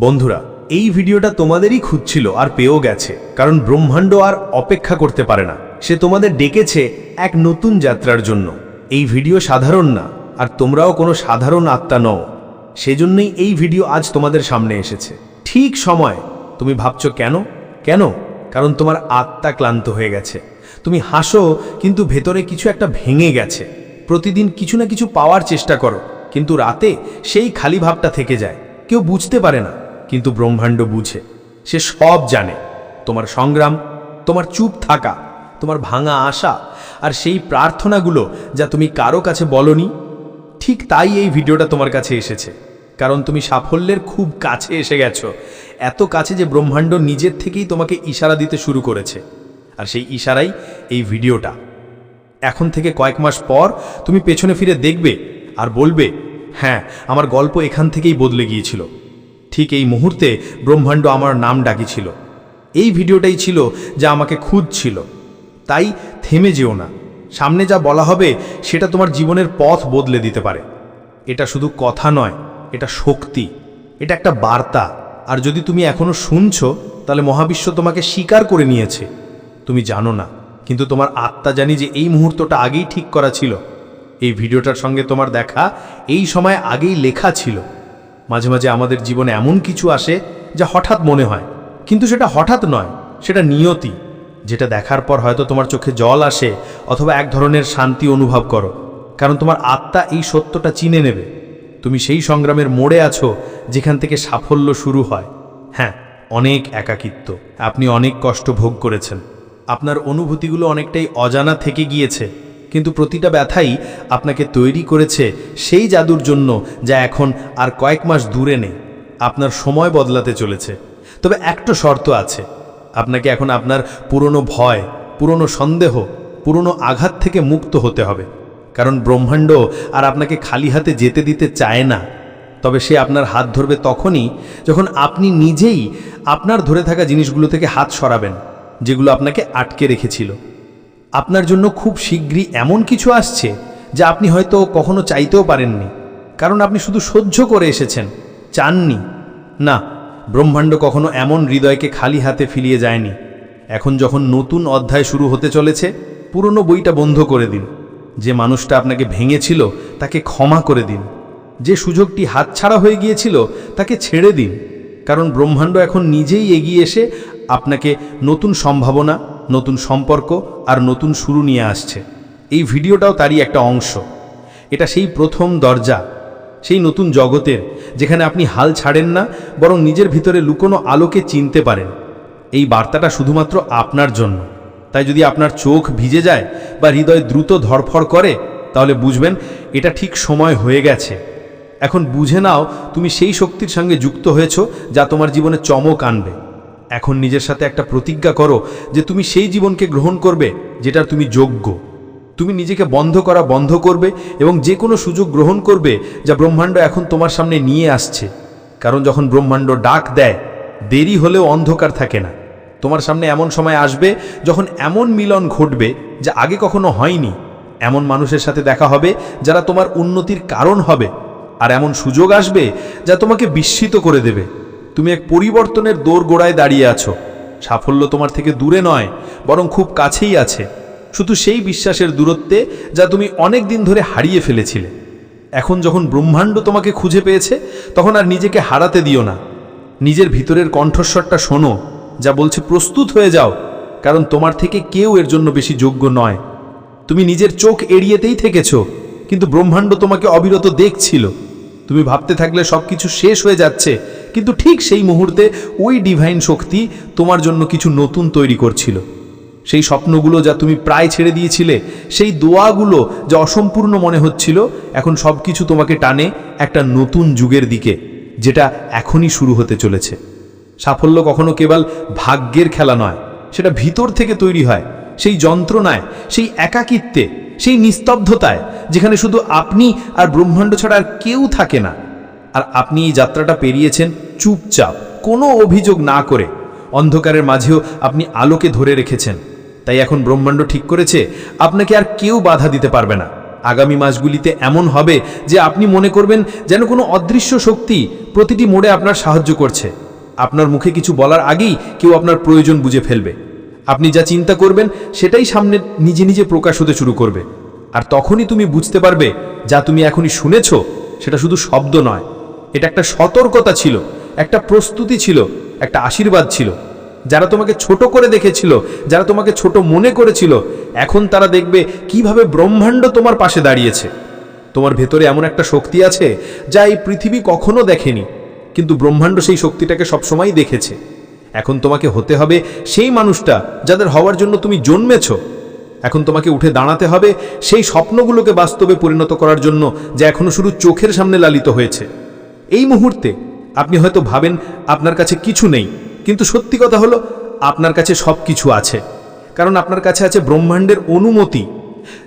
বন্ধুরা, এই ভিডিওটা তোমাদেরই খুঁজছিল আর পেয়েও গেছে, কারণ ব্রহ্মাণ্ড আর অপেক্ষা করতে পারে না। সে তোমাদের ডেকেছে এক নতুন যাত্রার জন্য। এই ভিডিও সাধারণ না, আর তোমরাও কোনো সাধারণ আত্মা নও। সেজন্যই এই ভিডিও আজ তোমাদের সামনে এসেছে। ঠিক সময়। তুমি ভাবছ কেন? কেন? কারণ তোমার আত্মা ক্লান্ত হয়ে গেছে। তুমি হাসো, কিন্তু ভেতরে কিছু একটা ভেঙে গেছে। প্রতিদিন কিছু না কিছু পাওয়ার চেষ্টা করো, কিন্তু রাতে সেই খালি ভাবটা থেকে যায়। কেউ বুঝতে পারে না। কিন্তু ব্রহ্মাণ্ড বুঝে। সে সব জানে। তোমার সংগ্রাম, তোমার চুপ থাকা, তোমার ভাঙা আশা আর সেই প্রার্থনাগুলো যা তুমি কারও কাছে বলনি, ঠিক তাই এই ভিডিওটা তোমার কাছে এসেছে। কারণ তুমি সাফল্যের খুব কাছে এসে গেছো। এত কাছে যে ব্রহ্মাণ্ড নিজের থেকেই তোমাকে ইশারা দিতে শুরু করেছে। আর সেই ইশারাই এই ভিডিওটা। এখন থেকে কয়েক মাস পর তুমি পেছনে ফিরে দেখবে আর বলবে হ্যাঁ আমার গল্প এখান থেকেই বদলে গিয়েছিল। ঠিক এই মুহূর্তে ব্রহ্মাণ্ড আমার নাম ডাকিছিল। এই ভিডিওটাই ছিল যা আমাকে খুঁজছিল। তাই থেমে যেও না। সামনে যা বলা হবে, সেটা তোমার জীবনের পথ বদলে দিতে পারে। এটা শুধু কথা নয়, এটা শক্তি। এটা একটা বার্তা। আর যদি তুমি এখনও শুনছো, তাহলে মহাবিশ্ব তোমাকে স্বীকার করে নিয়েছে। তুমি জানো না, কিন্তু তোমার আত্মা জানি যে এই মুহূর্তটা আগেই ঠিক করা ছিল। এই ভিডিওটার সঙ্গে তোমার দেখা এই সময় আগেই লেখা ছিল। মাঝে মাঝে আমাদের জীবনে এমন কিছু আসে যা হঠাৎ মনে হয়। কিন্তু সেটা হঠাৎ নয়, সেটা নিয়তি। যেটা দেখার পর হয়তো তোমার চোখে জল আসে অথবা এক ধরনের শান্তি অনুভব করো। কারণ তোমার আত্মা এই সত্যটা চিনে নেবে। তুমি সেই সংগ্রামের মোড়ে আছো যেখান থেকে সাফল্য শুরু হয়। হ্যাঁ অনেক একাকিত্ব। আপনি অনেক কষ্ট ভোগ করেছেন। আপনার অনুভূতিগুলো অনেকটাই অজানা থেকে গিয়েছে। কিন্তু প্রতিটা ব্যথাই আপনাকে তৈরি করেছে সেই জাদুর জন্য যা এখন আর কয়েক মাস দূরে নেই। আপনার সময় বদলাতে চলেছে। তবে একটা শর্ত আছে। আপনাকে এখন আপনার পুরনো ভয়, পুরনো সন্দেহ, পুরনো আঘাত থেকে মুক্ত হতে হবে। কারণ ব্রহ্মাণ্ড আর আপনাকে খালি হাতে যেতে দিতে চায় না। তবে সে আপনার হাত ধরবে তখনই যখন আপনি নিজেই আপনার ধরে থাকা জিনিসগুলো থেকে হাত সরাবেন, যেগুলো আপনাকে আটকে রেখেছিল। আপনার জন্য খুব শীঘ্রই এমন কিছু আসছে যা আপনি হয়তো কখনো চাইতেও পারেননি। কারণ আপনি শুধু সহ্য করে এসেছেন, চাননি। না, ব্রহ্মাণ্ড কখনো এমন হৃদয়কে খালি হাতে ফিরিয়ে যায়নি। এখন যখন নতুন অধ্যায় শুরু হতে চলেছে, পুরনো বইটা বন্ধ করে দিন। যে মানুষটা আপনাকে ভেঙেছিল, তাকে ক্ষমা করে দিন। যে সুযোগটি হাতছাড়া হয়ে গিয়েছিল, তাকে ছেড়ে দিন। কারণ ব্রহ্মাণ্ড এখন নিজেই এগিয়ে এসে আপনাকে নতুন সম্ভাবনা নতুন সম্পর্ক আর নতুন শুরু নিয়ে আসছে। এই ভিডিওটাও তারই একটা অংশ। এটা সেই প্রথম দরজা, সেই নতুন জগতের, যেখানে আপনি হাল ছাড়েন না, বরং নিজের ভিতরে লুকোনো আলোকে চিনতে পারেন। এই বার্তাটা শুধুমাত্র আপনার জন্য। তাই যদি আপনার চোখ ভিজে যায় বা হৃদয় দ্রুত ধরফড় করে, তাহলে বুঝবেন এটা ঠিক সময় হয়ে গেছে। এখন বুঝে নাও তুমি সেই শক্তির সঙ্গে যুক্ত হয়েছ যা তোমার জীবনে চমক আনবে। এখন নিজের সাথে একটা প্রতিজ্ঞা করো যে তুমি সেই জীবনকে গ্রহণ করবে যেটার তুমি যোগ্য। তুমি নিজেকে বন্ধ করা বন্ধ করবে এবং যে কোনো সুযোগ গ্রহণ করবে যা ব্রহ্মাণ্ড এখন তোমার সামনে নিয়ে আসছে। কারণ যখন ব্রহ্মাণ্ড ডাক দেয়, দেরি হলেও অন্ধকার থাকে না। তোমার সামনে এমন সময় আসবে যখন এমন মিলন ঘটবে যা আগে কখনো হয়নি। এমন মানুষের সাথে দেখা হবে যারা তোমার উন্নতির কারণ হবে। আর এমন সুযোগ আসবে যা তোমাকে বিস্মিত করে দেবে। তুমি এক পরিবর্তনের দৌড় গোড়ায় দাঁড়িয়ে আছো। সাফল্য তোমার থেকে দূরে নয়, বরং খুব কাছেই আছে। শুধু সেই বিশ্বাসের দূরত্বে যা তুমি অনেক দিন ধরে হারিয়ে ফেলেছিলে। এখন যখন ব্রহ্মাণ্ড তোমাকে খুঁজে পেয়েছে, তখন আর নিজেকে হারাতে দিও না। নিজের ভিতরের কণ্ঠস্বরটা শোনো, যা বলছে, প্রস্তুত হয়ে যাও, কারণ তোমার থেকে কেউ এর জন্য বেশি যোগ্য নয়। তুমি নিজের চোখ এড়িয়েতেই থেকেছো, কিন্তু ব্রহ্মাণ্ড তোমাকে অবিরত দেখছিল। তুমি ভাবতে থাকলে সব কিছু শেষ হয়ে যাচ্ছে, কিন্তু ঠিক সেই মুহূর্তে ওই ডিভাইন শক্তি তোমার জন্য কিছু নতুন তৈরি করছিল। সেই স্বপ্নগুলো যা তুমি প্রায় ছেড়ে দিয়েছিলে, সেই দোয়াগুলো যা অসম্পূর্ণ মনে হচ্ছিল, এখন সব কিছু তোমাকে টানে একটা নতুন যুগের দিকে, যেটা এখনই শুরু হতে চলেছে। সাফল্য কখনো কেবল ভাগ্যের খেলা নয়, সেটা ভিতর থেকে তৈরি হয়, সেই যন্ত্রণায়, সেই একাকিত্বে সেই নিস্তব্ধতায়, যেখানে শুধু আপনি আর ব্রহ্মাণ্ড ছাড়া আর কেউ থাকে না। আর আপনি এই যাত্রাটা পেরিয়েছেন চুপচাপ, কোনো অভিযোগ না করে। অন্ধকারের মাঝেও আপনি আলোকে ধরে রেখেছেন। তাই এখন ব্রহ্মাণ্ড ঠিক করেছে, আপনাকে আর কেউ বাধা দিতে পারবে না। আগামী মাসগুলিতে এমন হবে যে আপনি মনে করবেন যেন কোনো অদৃশ্য শক্তি প্রতিটি মোড়ে আপনার সাহায্য করছে। আপনার মুখে কিছু বলার আগেই কেউ আপনার প্রয়োজন বুঝে ফেলবে। আপনি যা চিন্তা করবেন, সেটাই সামনে নিজে নিজে প্রকাশ হতে শুরু করবে। আর তখনই তুমি বুঝতে পারবে, যা তুমি এখনই শুনেছ, সেটা শুধু শব্দ নয়। এটা একটা সতর্কতা ছিল, একটা প্রস্তুতি ছিল, একটা আশীর্বাদ ছিল। যারা তোমাকে ছোট করে দেখেছিল, যারা তোমাকে ছোট মনে করেছিল, এখন তারা দেখবে কীভাবে ব্রহ্মাণ্ড তোমার পাশে দাঁড়িয়েছে। তোমার ভেতরে এমন একটা শক্তি আছে, যা এই পৃথিবী কখনো দেখেনি, কিন্তু ব্রহ্মাণ্ড সেই শক্তিটাকে সবসময় দেখেছে। এখন তোমাকে হতে হবে সেই মানুষটা যাদের হওয়ার জন্য তুমি জন্মেছ। এখন তোমাকে উঠে দাঁড়াতে হবে সেই স্বপ্নগুলোকে বাস্তবে পরিণত করার জন্য যা এখনও শুধু চোখের সামনে লালিত হয়েছে। এই মুহূর্তে আপনি হয়তো ভাবেন, আপনার কাছে কিছু নেই। কিন্তু সত্যি কথা হলো, আপনার কাছে সব কিছু আছে। কারণ আপনার কাছে আছে ব্রহ্মাণ্ডের অনুমতি।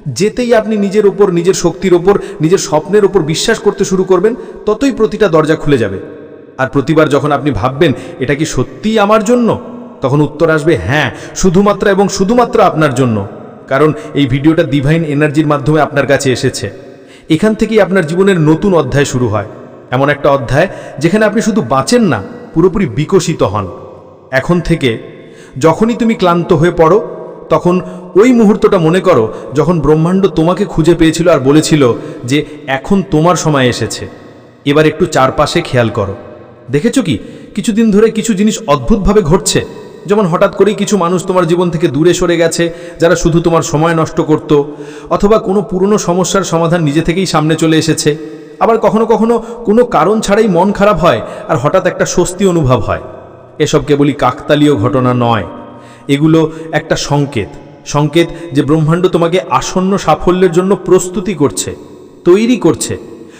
যেতেই আপনি নিজের ওপর, নিজের শক্তির ওপর, নিজের স্বপ্নের ওপর বিশ্বাস করতে শুরু করবেন, ততই প্রতিটা দরজা খুলে যাবে। আর প্রতিবার যখন আপনি ভাববেন, এটা কি সত্যিই আমার জন্য? তখন উত্তর আসবে হ্যাঁ শুধুমাত্র এবং শুধুমাত্র আপনার জন্য। কারণ এই ভিডিওটা ডিভাইন এনার্জির মাধ্যমে আপনার কাছে এসেছে। এখান থেকেই আপনার জীবনের নতুন অধ্যায় শুরু হয়। এমন একটা অধ্যায় যেখানে আপনি শুধু বাঁচেন না, পুরোপুরি বিকশিত হন। এখন থেকে, যখনই তুমি ক্লান্ত হয়ে পড়ো, তখন ওই মুহূর্তটা মনে করো যখন ব্রহ্মাণ্ড তোমাকে খুঁজে পেয়েছিল আর বলেছিল যে এখন তোমার সময় এসেছে। এবার একটু চারপাশে খেয়াল করো। দেখেছ কি? কিছুদিন ধরে কিছু জিনিস অদ্ভুতভাবে ঘটছে। যেমন হঠাৎ করেই কিছু মানুষ তোমার জীবন থেকে দূরে সরে গেছে, যারা শুধু তোমার সময় নষ্ট করত, অথবা কোনো পুরনো সমস্যার সমাধান নিজে থেকেই সামনে চলে এসেছে। আবার কখনো কখনো কোনো কারণ ছাড়াই মন খারাপ হয়, আর হঠাৎ একটা স্বস্তি অনুভব হয়। এসব কেবলই কাকতালীয় ঘটনা নয়। এগুলো একটা সংকেত। সংকেত যে ব্রহ্মাণ্ড তোমাকে আসন্ন সাফল্যের জন্য প্রস্তুতি করছে, তৈরি করছে।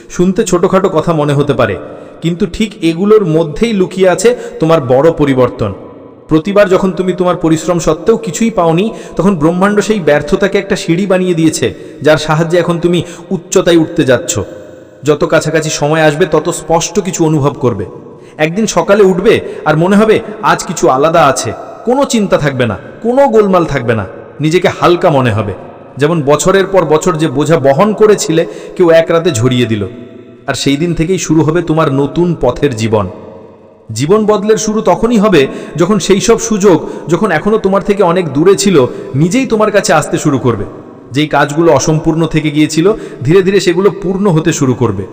শুনতে ছোটোখাটো কথা মনে হতে পারে কিন্তু ঠিক এগুলোর মধ্যেই লুকিয়ে আছে তোমার বড় পরিবর্তন। প্রতিবার যখন তুমি তোমার পরিশ্রম সত্ত্বেও কিছুই পাওনি, তখন ব্রহ্মাণ্ড সেই ব্যর্থতাকে একটা সিঁড়ি বানিয়ে দিয়েছে, যার সাহায্যে এখন তুমি উচ্চতায় উঠতে যাচ্ছ। যত কাছাকাছি সময় আসবে, তত স্পষ্ট কিছু অনুভব করবে। একদিন সকালে উঠবে আর মনে হবে, আজ কিছু আলাদা আছে। কোনো চিন্তা থাকবে না, কোনো গোলমাল থাকবে না। নিজেকে হালকা মনে হবে। যেমন বছরের পর বছর যে বোঝা বহন করেছিলে, কেউ এক রাতে ঝরিয়ে দিল। আর সেই দিন থেকেই শুরু হবে তোমার নতুন পথের জীবন। জীবন বদলের শুরু তখনই হবে যখন সেই সব সুযোগ যখন এখনও তোমার থেকে অনেক দূরে ছিল, নিজেই তোমার কাছে আসতে শুরু করবে। যেই কাজগুলো অসম্পূর্ণ থেকে গিয়েছিল, ধীরে ধীরে সেগুলো পূর্ণ হতে শুরু করবে।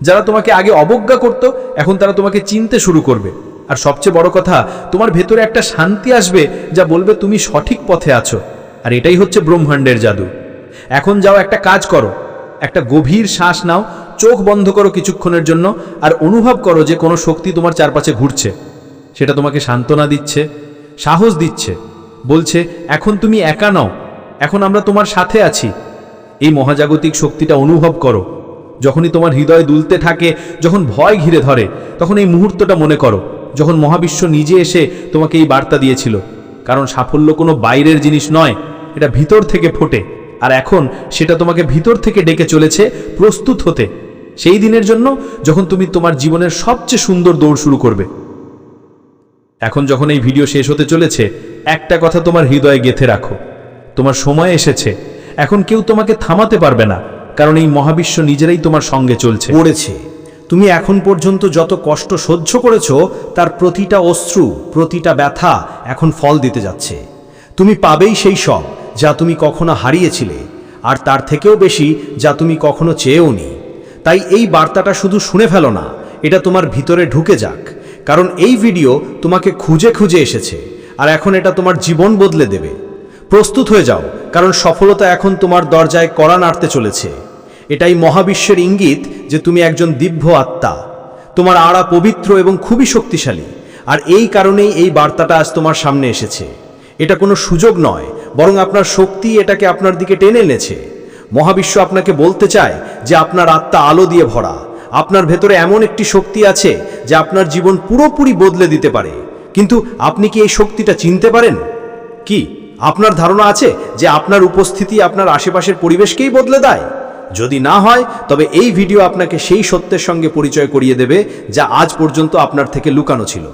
যারা তোমাকে আগে অবজ্ঞা করত, এখন তারা তোমাকে চিনতে শুরু করবে। আর সবচেয়ে বড় কথা, তোমার ভেতরে একটা শান্তি আসবে যা বলবে তুমি সঠিক পথে আছো। আর এটাই হচ্ছে ব্রহ্মাণ্ডের জাদু। এখন যাও একটা কাজ করো, একটা গভীর শ্বাস নাও চোখ বন্ধ করো কিছুক্ষণের জন্য আর অনুভব করো যে কোনো শক্তি তোমার চারপাশে ঘুরছে। সেটা তোমাকে সান্ত্বনা দিচ্ছে, সাহস দিচ্ছে, বলছে, এখন তুমি একা নও, এখন আমরা তোমার সাথে আছি। এই মহাজাগতিক শক্তিটা অনুভব করো। যখনই তোমার হৃদয় দুলতে থাকে, যখন ভয় ঘিরে ধরে, তখন এই মুহূর্তটা মনে করো, যখন মহাবিশ্ব নিজে এসে তোমাকে এই বার্তা দিয়েছিল। কারণ সাফল্য কোনো বাইরের জিনিস নয়, এটা ভিতর থেকে ফোটে। আর এখন সেটা তোমাকে ভিতর থেকে ডেকে চলেছে প্রস্তুত হতে। সেই দিনের জন্য যখন তুমি তোমার জীবনের সবচেয়ে সুন্দর দৌড় শুরু করবে। এখন যখন এই ভিডিও শেষ হতে চলেছে, একটা কথা তোমার হৃদয়ে গেথে রাখো। তোমার সময় এসেছে। এখন কেউ তোমাকে থামাতে পারবে না, কারণ এই মহাবিশ্ব নিজেরাই তোমার সঙ্গে চলছে। পড়েছে। তুমি এখন পর্যন্ত যত কষ্ট সহ্য করেছ, তার প্রতিটা অশ্রু, প্রতিটা ব্যথা এখন ফল দিতে যাচ্ছে। তুমি পাবেই সেই সব যা তুমি কখনো হারিয়েছিলে, আর তার থেকেও বেশি যা তুমি কখনো চেয়েও চেয়েওনি। তাই এই বার্তাটা শুধু শুনে ফেলো না, এটা তোমার ভিতরে ঢুকে যাক। কারণ এই ভিডিও তোমাকে খুঁজে খুঁজে এসেছে, আর এখন এটা তোমার জীবন বদলে দেবে। প্রস্তুত হয়ে যাও, কারণ সফলতা এখন তোমার দরজায় কড়া নাড়তে চলেছে। এটাই মহাবিশ্বের ইঙ্গিত যে তুমি একজন দিব্য আত্মা। তোমার আড়া পবিত্র এবং খুবই শক্তিশালী, আর এই কারণেই এই বার্তাটা আজ তোমার সামনে এসেছে। এটা কোনো সুযোগ নয়, বরং আপনার শক্তি এটাকে আপনার দিকে টেনে এনেছে। মহাবিশ্ব আপনাকে বলতে চায় যে আপনার আত্মা আলো দিয়ে ভরা। আপনার ভেতরে এমন একটি শক্তি আছে যা আপনার জীবন পুরোপুরি বদলে দিতে পারে। কিন্তু আপনি কি এই শক্তিটা চিনতে পারেন? কি? আপনার ধারণা আছে যে আপনার উপস্থিতি আপনার আশেপাশের পরিবেশকেই বদলে দেয়? যদি না হয়, তবে এই ভিডিও আপনাকে সেই সত্যের সঙ্গে পরিচয় করিয়ে দেবে যা আজ পর্যন্ত আপনার থেকে লুকানো ছিল।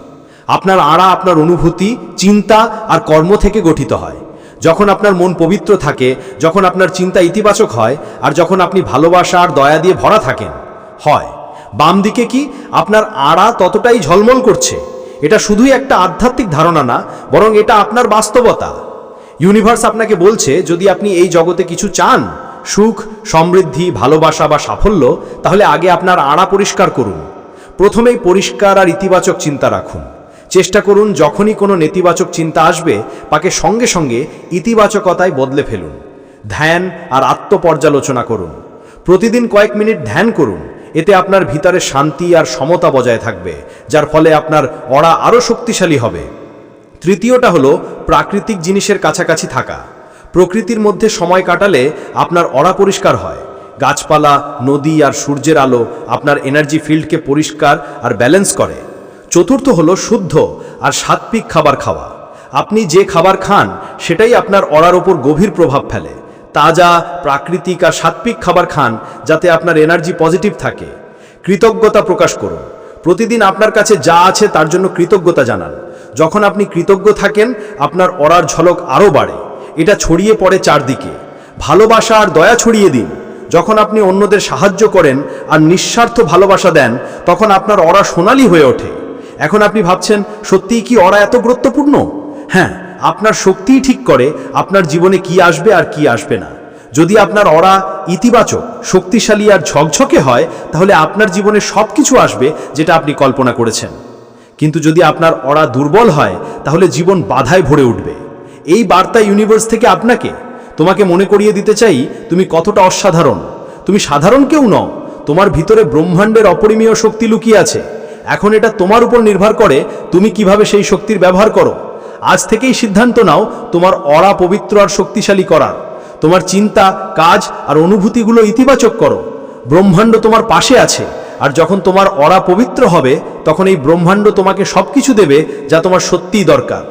আপনার আড়া, আপনার অনুভূতি, চিন্তা আর কর্ম থেকে গঠিত হয়। যখন আপনার মন পবিত্র থাকে, যখন আপনার চিন্তা ইতিবাচক হয়, আর যখন আপনি ভালোবাসা আর দয়া দিয়ে ভরা থাকেন, হয়। বাম দিকে কি আপনার আড়া ততটাই ঝলমল করছে? এটা শুধুই একটা আধ্যাত্মিক ধারণা না, বরং এটা আপনার বাস্তবতা। ইউনিভার্স আপনাকে বলছে, যদি আপনি এই জগতে কিছু চান, সুখ, সমৃদ্ধি, ভালোবাসা বা সাফল্য, তাহলে আগে আপনার আড়া পরিষ্কার করুন। প্রথমেই পরিষ্কার আর ইতিবাচক চিন্তা রাখুন। চেষ্টা করুন যখনই কোনো নেতিবাচক চিন্তা আসবে, তাকে সঙ্গে সঙ্গে ইতিবাচকতায় বদলে ফেলুন। ধ্যান আর আত্মপর্যালোচনা করুন। প্রতিদিন কয়েক মিনিট ধ্যান করুন। এতে আপনার ভিতরে শান্তি আর সমতা বজায় থাকবে, যার ফলে আপনার অড়া আরও শক্তিশালী হবে। তৃতীয়টা হলো প্রাকৃতিক জিনিসের কাছাকাছি থাকা। প্রকৃতির মধ্যে সময় কাটালে আপনার অড়া পরিষ্কার হয়। গাছপালা, নদী আর সূর্যের আলো আপনার এনার্জি ফিল্ডকে পরিষ্কার আর ব্যালেন্স করে। চতুর্থ হলো শুদ্ধ আর সাত্বিক খাবার খাওয়া। আপনি যে খাবার খান, সেটাই আপনার অড়ার ওপর গভীর প্রভাব ফেলে। তাজা, প্রাকৃতিক আর সাত্বিক খাবার খান, যাতে আপনার এনার্জি পজিটিভ থাকে। কৃতজ্ঞতা প্রকাশ করুন। প্রতিদিন আপনার কাছে যা আছে তার জন্য কৃতজ্ঞতা জানান। যখন আপনি কৃতজ্ঞ থাকেন, আপনার অড়ার ঝলক আরও বাড়ে। এটা ছড়িয়ে পড়ে চারদিকে। ভালোবাসা আর দয়া ছড়িয়ে দিন। যখন আপনি অন্যদের সাহায্য করেন আর নিঃস্বার্থ ভালোবাসা দেন, তখন আপনার অড়া সোনালি হয়ে ওঠে। এখন আপনি ভাবছেন, সত্যিই কি অরা এত গুরুত্বপূর্ণ? হ্যাঁ আপনার শক্তিই ঠিক করে আপনার জীবনে কি আসবে আর কি আসবে না। যদি আপনার অরা ইতিবাচক, শক্তিশালী আর ঝকঝকে হয়, তাহলে আপনার জীবনে সব কিছু আসবে যেটা আপনি কল্পনা করেছেন। কিন্তু যদি আপনার অরা দুর্বল হয়, তাহলে জীবন বাধায় ভরে উঠবে। এই বার্তা ইউনিভার্স থেকে আপনাকে। তোমাকে মনে করিয়ে দিতে চাই, তুমি কতটা অসাধারণ। তুমি সাধারণ কেউ নও, তোমার ভিতরে ব্রহ্মাণ্ডের অপরিমীয় শক্তি লুকিয়ে আছে। এখন এটা তোমার উপর নির্ভর করে তুমি কীভাবে সেই শক্তির ব্যবহার করো। আজ থেকেই সিদ্ধান্ত নাও তোমার অরা পবিত্র আর শক্তিশালী করার। তোমার চিন্তা, কাজ আর অনুভূতিগুলো ইতিবাচক করো। ব্রহ্মাণ্ড তোমার পাশে আছে, আর যখন তোমার অরা পবিত্র হবে, তখন এই ব্রহ্মাণ্ড তোমাকে সবকিছু দেবে যা তোমার সত্যিই দরকার।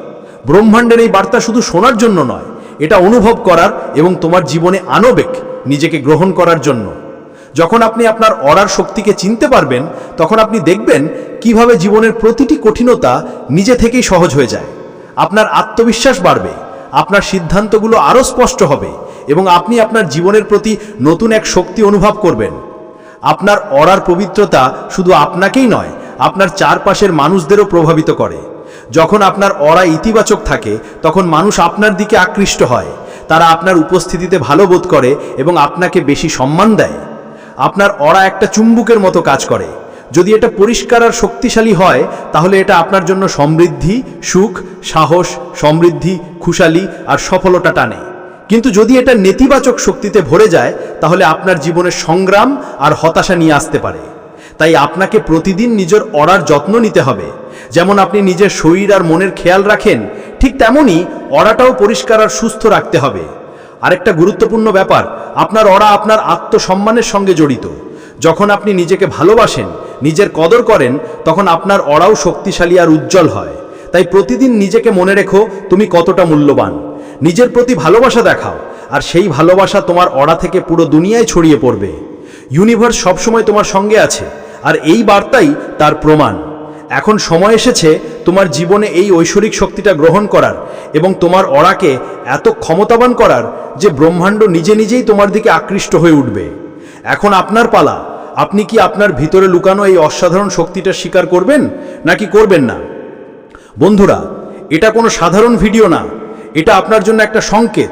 ব্রহ্মাণ্ডের এই বার্তা শুধু শোনার জন্য নয়, এটা অনুভব করার এবং তোমার জীবনে আনবেক নিজেকে গ্রহণ করার জন্য। যখন আপনি আপনার অড়ার শক্তিকে চিনতে পারবেন, তখন আপনি দেখবেন কীভাবে জীবনের প্রতিটি কঠিনতা নিজে থেকেই সহজ হয়ে যায়। আপনার আত্মবিশ্বাস বাড়বে, আপনার সিদ্ধান্তগুলো আরও স্পষ্ট হবে এবং আপনি আপনার জীবনের প্রতি নতুন এক শক্তি অনুভব করবেন। আপনার অড়ার পবিত্রতা শুধু আপনাকেই নয়, আপনার চারপাশের মানুষদেরও প্রভাবিত করে। যখন আপনার অড়া ইতিবাচক থাকে, তখন মানুষ আপনার দিকে আকৃষ্ট হয়, তারা আপনার উপস্থিতিতে ভালো বোধ করে এবং আপনাকে বেশি সম্মান দেয়। আপনার অড়া একটা চুম্বুকের মতো কাজ করে। যদি এটা পরিষ্কার আর শক্তিশালী হয়, তাহলে এটা আপনার জন্য সমৃদ্ধি, সুখ, সাহস, সমৃদ্ধি, খুশালি আর সফলতা টানে। কিন্তু যদি এটা নেতিবাচক শক্তিতে ভরে যায়, তাহলে আপনার জীবনে সংগ্রাম আর হতাশা নিয়ে আসতে পারে। তাই আপনাকে প্রতিদিন নিজের অড়ার যত্ন নিতে হবে। যেমন আপনি নিজের শরীর আর মনের খেয়াল রাখেন, ঠিক তেমনই অড়াটাও পরিষ্কার আর সুস্থ রাখতে হবে। আরেকটা গুরুত্বপূর্ণ ব্যাপার, আপনার অড়া আপনার আত্মসম্মানের সঙ্গে জড়িত। যখন আপনি নিজেকে ভালোবাসেন, নিজের কদর করেন, তখন আপনার অড়াও শক্তিশালী আর উজ্জ্বল হয়। তাই প্রতিদিন নিজেকে মনে রেখো, তুমি কতটা মূল্যবান। নিজের প্রতি ভালোবাসা দেখাও, আর সেই ভালোবাসা তোমার অড়া থেকে পুরো দুনিয়ায় ছড়িয়ে পড়বে। ইউনিভার্স সবসময় তোমার সঙ্গে আছে, আর এই বার্তাই তার প্রমাণ। এখন সময় এসেছে তোমার জীবনে এই ঐশ্বরিক শক্তিটা গ্রহণ করার এবং তোমার অড়াকে এত ক্ষমতাবান করার যে ব্রহ্মাণ্ড নিজে নিজেই তোমার দিকে আকৃষ্ট হয়ে উঠবে। এখন আপনার পালা, আপনি কি আপনার ভিতরে লুকানো এই অসাধারণ শক্তিটা স্বীকার করবেন নাকি করবেন না? বন্ধুরা, এটা কোনো সাধারণ ভিডিও না, এটা আপনার জন্য একটা সংকেত।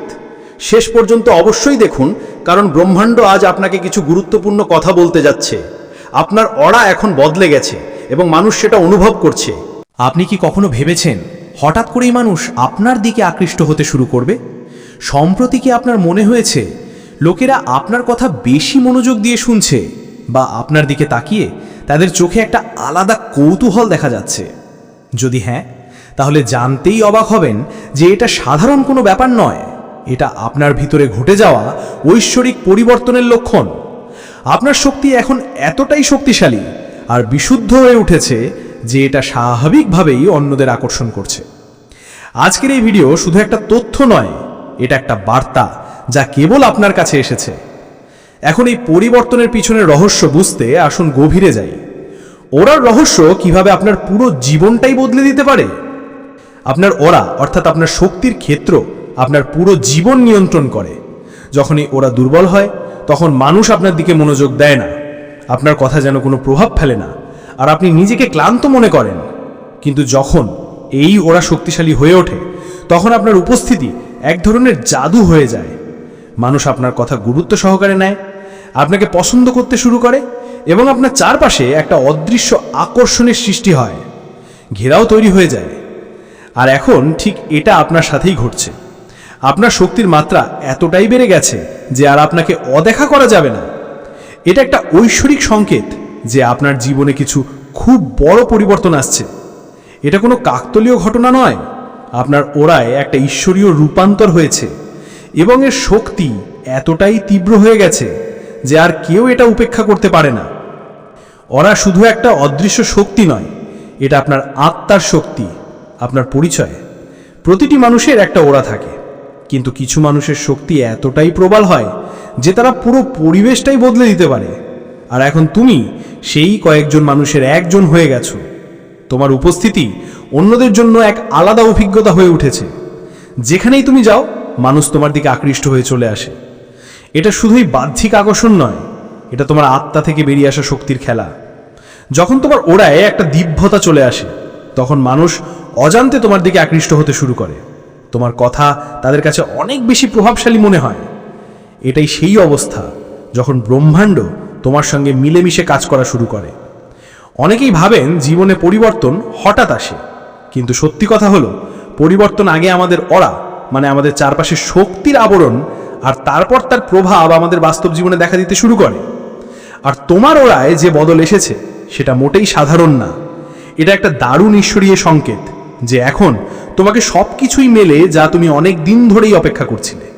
শেষ পর্যন্ত অবশ্যই দেখুন, কারণ ব্রহ্মাণ্ড আজ আপনাকে কিছু গুরুত্বপূর্ণ কথা বলতে যাচ্ছে। আপনার অড়া এখন বদলে গেছে এবং মানুষ সেটা অনুভব করছে। আপনি কি কখনো ভেবেছেন হঠাৎ করেই মানুষ আপনার দিকে আকৃষ্ট হতে শুরু করবে? সম্প্রতি কি আপনার মনে হয়েছে লোকেরা আপনার কথা বেশি মনোযোগ দিয়ে শুনছে বা আপনার দিকে তাকিয়ে তাদের চোখে একটা আলাদা কৌতূহল দেখা যাচ্ছে? যদি হ্যাঁ তাহলে জানতেই অবাক হবেন যে এটা সাধারণ কোনো ব্যাপার নয়। এটা আপনার ভিতরে ঘটে যাওয়া ঐশ্বরিক পরিবর্তনের লক্ষণ। আপনার শক্তি এখন এতটাই শক্তিশালী আর বিশুদ্ধ হয়ে উঠেছে যে এটা স্বাভাবিকভাবেই অন্যদের আকর্ষণ করছে। আজকের এই ভিডিও শুধু একটা তথ্য নয়, এটা একটা বার্তা যা কেবল আপনার কাছে এসেছে। এখন এই পরিবর্তনের পিছনে রহস্য বুঝতে আসুন গভীরে যাই। ওরার রহস্য কীভাবে আপনার পুরো জীবনটাই বদলে দিতে পারে? আপনার ওরা, অর্থাৎ আপনার শক্তির ক্ষেত্র, আপনার পুরো জীবন নিয়ন্ত্রণ করে। যখনই ওরা দুর্বল হয়, তখন মানুষ আপনার দিকে মনোযোগ দেয় না। আপনার কথা যেন কোনো প্রভাব ফেলে না। আর আপনি নিজেকে ক্লান্ত মনে করেন। কিন্তু যখন এই ওরা শক্তিশালী হয়ে ওঠে, তখন আপনার উপস্থিতি এক ধরনের জাদু হয়ে যায়। মানুষ আপনার কথা গুরুত্ব সহকারে নেয়, আপনাকে পছন্দ করতে শুরু করে এবং আপনার চারপাশে একটা অদৃশ্য আকর্ষণের সৃষ্টি হয়। ঘেরাও তৈরি হয়ে যায়। আর এখন ঠিক এটা আপনার সাথেই ঘটছে। আপনার শক্তির মাত্রা এতটাই বেড়ে গেছে যে আর আপনাকে অদেখা করা যাবে না। এটা একটা ঐশ্বরিক সংকেত যে আপনার জীবনে কিছু খুব বড় পরিবর্তন আসছে। এটা কোনো কাকতলীয় ঘটনা নয়। আপনার ওরায় একটা ঈশ্বরীয় রূপান্তর হয়েছে এবং এর শক্তি এতটাই তীব্র হয়ে গেছে যে আর কেউ এটা উপেক্ষা করতে পারে না। ওরা শুধু একটা অদৃশ্য শক্তি নয়, এটা আপনার আত্মার শক্তি, আপনার পরিচয়। প্রতিটি মানুষের একটা ওরা থাকে, কিন্তু কিছু মানুষের শক্তি এতটাই প্রবল হয় যে তারা পুরো পরিবেশটাই বদলে দিতে পারে। আর এখন তুমি সেই কয়েকজন মানুষের একজন হয়ে গেছো। তোমার উপস্থিতি অন্যদের জন্য এক আলাদা অভিজ্ঞতা হয়ে উঠেছে। যেখানেই তুমি যাও, মানুষ তোমার দিকে আকৃষ্ট হয়ে চলে আসে। এটা শুধুই বাহ্যিক আকর্ষণ নয়, এটা তোমার আত্মা থেকে বেরিয়ে আসা শক্তির খেলা। যখন তোমার ওড়ায় একটা দিব্যতা চলে আসে, তখন মানুষ অজান্তে তোমার দিকে আকৃষ্ট হতে শুরু করে। তোমার কথা তাদের কাছে অনেক বেশি প্রভাবশালী মনে হয়। এটাই সেই অবস্থা যখন ব্রহ্মাণ্ড তোমার সঙ্গে মিলেমিশে কাজ করা শুরু করে। অনেকেই ভাবেন জীবনে পরিবর্তন হঠাৎ আসে, কিন্তু সত্যি কথা হলো, পরিবর্তন আগে আমাদের অরা মানে আমাদের চারপাশে শক্তির আবরণ, আর তারপর তার প্রভাব আমাদের বাস্তব জীবনে দেখা দিতে শুরু করে। আর তোমার ওরায় যে বদল এসেছে, সেটা মোটেই সাধারণ না। এটা একটা দারুণ ঈশ্বরীয় সংকেত যে এখন তোমাকে সব কিছুই মেলে যা তুমি অনেক দিন ধরেই অপেক্ষা করছিলে।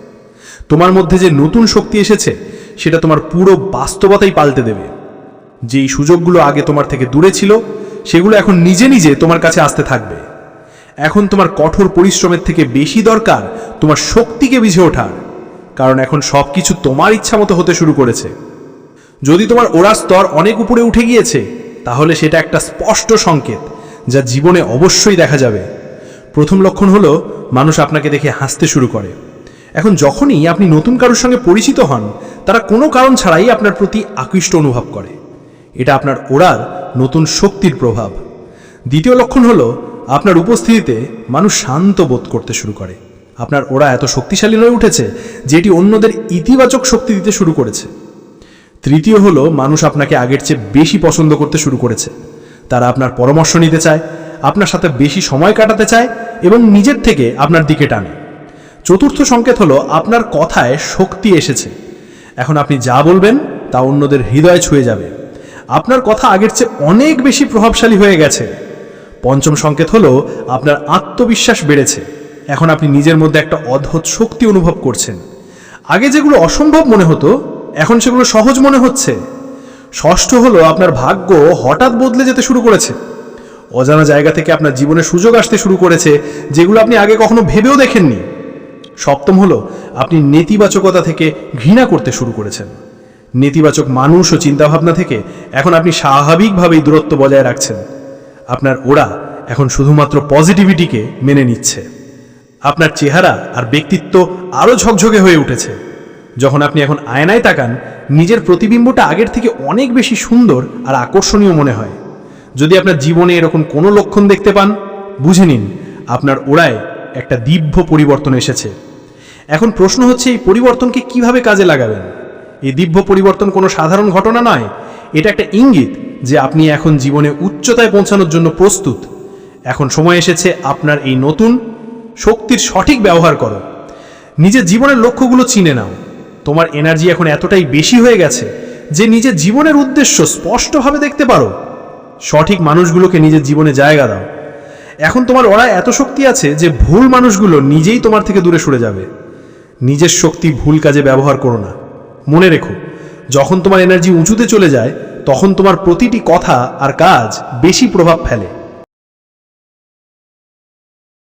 তোমার মধ্যে যে নতুন শক্তি এসেছে, সেটা তোমার পুরো বাস্তবতাই পাল্টে দেবে। যেই সুযোগগুলো আগে তোমার থেকে দূরে ছিল, সেগুলো এখন নিজে নিজে তোমার কাছে আসতে থাকবে। এখন তোমার কঠোর পরিশ্রমের থেকে বেশি দরকার তোমার শক্তিকে বুঝে ওঠার, কারণ এখন সব কিছু তোমার ইচ্ছা মতো হতে শুরু করেছে। যদি তোমার ওরা স্তর অনেক উপরে উঠে গিয়েছে, তাহলে সেটা একটা স্পষ্ট সংকেত, যা জীবনে অবশ্যই দেখা যাবে। প্রথম লক্ষণ হলো, মানুষ আপনাকে দেখে হাসতে শুরু করে। এখন যখনই আপনি নতুন কারোর সঙ্গে পরিচিত হন, তারা কোনো কারণ ছাড়াই আপনার প্রতি আকৃষ্ট অনুভব করে। এটা আপনার ওড়ার নতুন শক্তির প্রভাব। দ্বিতীয় লক্ষণ হলো, আপনার উপস্থিতিতে মানুষ শান্ত বোধ করতে শুরু করে। আপনার ওরা এত শক্তিশালী হয়ে উঠেছে যেটি অন্যদের ইতিবাচক শক্তি দিতে শুরু করেছে। তৃতীয় হলো, মানুষ আপনাকে আগের চেয়ে বেশি পছন্দ করতে শুরু করেছে। তারা আপনার পরামর্শ নিতে চায়, আপনার সাথে বেশি সময় কাটাতে চায় এবং নিজের থেকে আপনার দিকে টানে। চতুর্থ সংকেত হলো আপনার কথায় শক্তি এসেছে। এখন আপনি যা বলবেন, তা অন্যদের হৃদয় ছুঁয়ে যাবে। আপনার কথা আগের চেয়ে অনেক বেশি প্রভাবশালী হয়ে গেছে। পঞ্চম সংকেত হলো আপনার আত্মবিশ্বাস বেড়েছে। এখন আপনি নিজের মধ্যে একটা অদ্ভুত শক্তি অনুভব করছেন। আগে যেগুলো অসম্ভব মনে হতো, এখন সেগুলো সহজ মনে হচ্ছে। ষষ্ঠ হলো আপনার ভাগ্য হঠাৎ বদলে যেতে শুরু করেছে। অজানা জায়গা থেকে আপনার জীবনে সুযোগ আসতে শুরু করেছে, যেগুলো আপনি আগে কখনো ভেবেও দেখেননি। সপ্তম হলো, আপনি নেতিবাচকতা থেকে ঘৃণা করতে শুরু করেছেন। নেতিবাচক মানুষ ও চিন্তাভাবনা থেকে এখন আপনি স্বাভাবিকভাবেই দূরত্ব বজায় রাখছেন। আপনার ওরা এখন শুধুমাত্র পজিটিভিটিকে মেনে নিচ্ছে। আপনার চেহারা আর ব্যক্তিত্ব আরও ঝকঝকে হয়ে উঠেছে। যখন আপনি এখন আয়নায় তাকান, নিজের প্রতিবিম্বটা আগের থেকে অনেক বেশি সুন্দর আর আকর্ষণীয় মনে হয়। যদি আপনার জীবনে এরকম কোনো লক্ষণ দেখতে পান, বুঝে নিন, আপনার ওড়ায় একটা দিব্য পরিবর্তন এসেছে। এখন প্রশ্ন হচ্ছে, এই পরিবর্তনকে কীভাবে কাজে লাগাবেন? এই দিব্য পরিবর্তন কোনো সাধারণ ঘটনা নয়। এটা একটা ইঙ্গিত যে আপনি এখন জীবনে উচ্চতায় পৌঁছানোর জন্য প্রস্তুত। এখন সময় এসেছে আপনার এই নতুন শক্তির সঠিক ব্যবহার করো নিজের জীবনের লক্ষ্যগুলো চিনে নাও। তোমার এনার্জি এখন এতটাই বেশি হয়ে গেছে যে নিজের জীবনের উদ্দেশ্য স্পষ্টভাবে দেখতে পারো। সঠিক মানুষগুলোকে নিজের জীবনে জায়গা দাও। এখন তোমার ওরা এত শক্তি আছে যে ভুল মানুষগুলো নিজেই তোমার থেকে দূরে সরে যাবে। নিজের শক্তি ভুল কাজে ব্যবহার করো না। মনে রেখো, যখন তোমার এনার্জি উঁচুতে চলে যায়, তখন তোমার প্রতিটি কথা আর কাজ বেশি প্রভাব ফেলে।